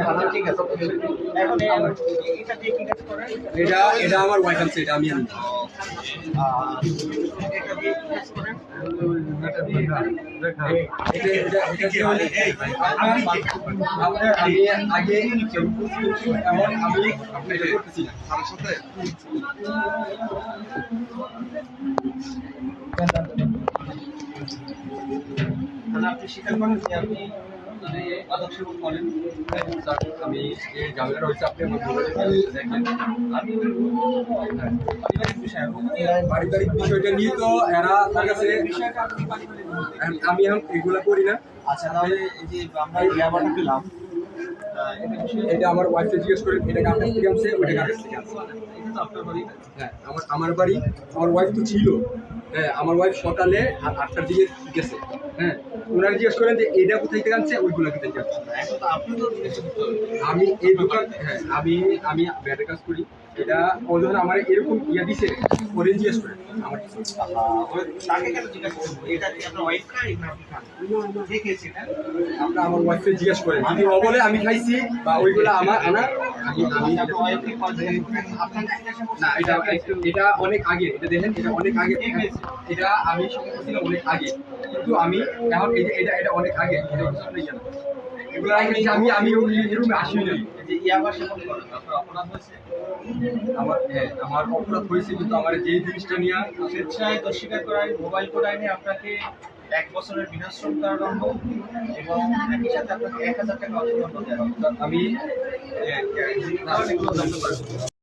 আচ্ছা ঠিক আছে এখন এটা দিয়ে কি কাজ করেন? এটা এটা আমার ওয়াইফ আছে এটা আমি আনি এটা দিয়ে কি কাজ করেন? এটা এটা এটা এটা কি হলে আপনার আপনার আমি আগে এমন আমি এটা করতেছি না। আমার সাথে? আপনি স্বীকার করেন যে আপনি আমি এই ঝামেলাটা হয়েছে আপনি আমার দেখেন। আমি পারিবারিক বিষয় পারিবারিক বিষয়টা নিয়ে তো এরা তার কাছে আমি এখন এগুলা করি না। আচ্ছা তাহলে এই যে আমরা ইয়াবাটা পেলাম এটা আমার ওয়াইফকে জিজ্ঞেস করেন এটা কার কাছ থেকে আনছে ওটা কার কাছ থেকে আনছে? হ্যাঁ আমার আমার বাড়ি আমার ওয়াইফ তো ছিল। আমার ওয়াইফ সকালে আট- আটটার দিকে গেছে। হ্যাঁ ওনারা জিজ্ঞেস করেন যে এটা কোথায় থেকে আনছে? ওইগুলো কোথায় থেকে আনছে আমি এই দোকান হ্যাঁ আমি আমি ব্যাটের কাজ করি। এটা ও যখন আমার এরকম ইয়ে দিছে ওরে জিজ্ঞেস করেন আমার তাকে কেন জিজ্ঞাসা করব এটা আপনার ওয়াইফ আমরা আমার ওয়াইফকে জিজ্ঞেস করেন যদি ও বলে আমি খাইছি বা ওইগুলো আমার আমার এটা এটা অনেক আগে আমি আমি এগুলো আমি আসি আমার হ্যাঁ আমার অপরাধ হয়েছে কিন্তু আমার যে জিনিসটা নিয়ে স্বেচ্ছায় দোষ স্বীকার করা আইন মোবাইল কোড আইনে আপনাকে এক বছরের বিনাশ্রম কারাদণ্ড এবং একই সাথে আপনাকে এক হাজার টাকা অর্থদণ্ড দেওয়া আমি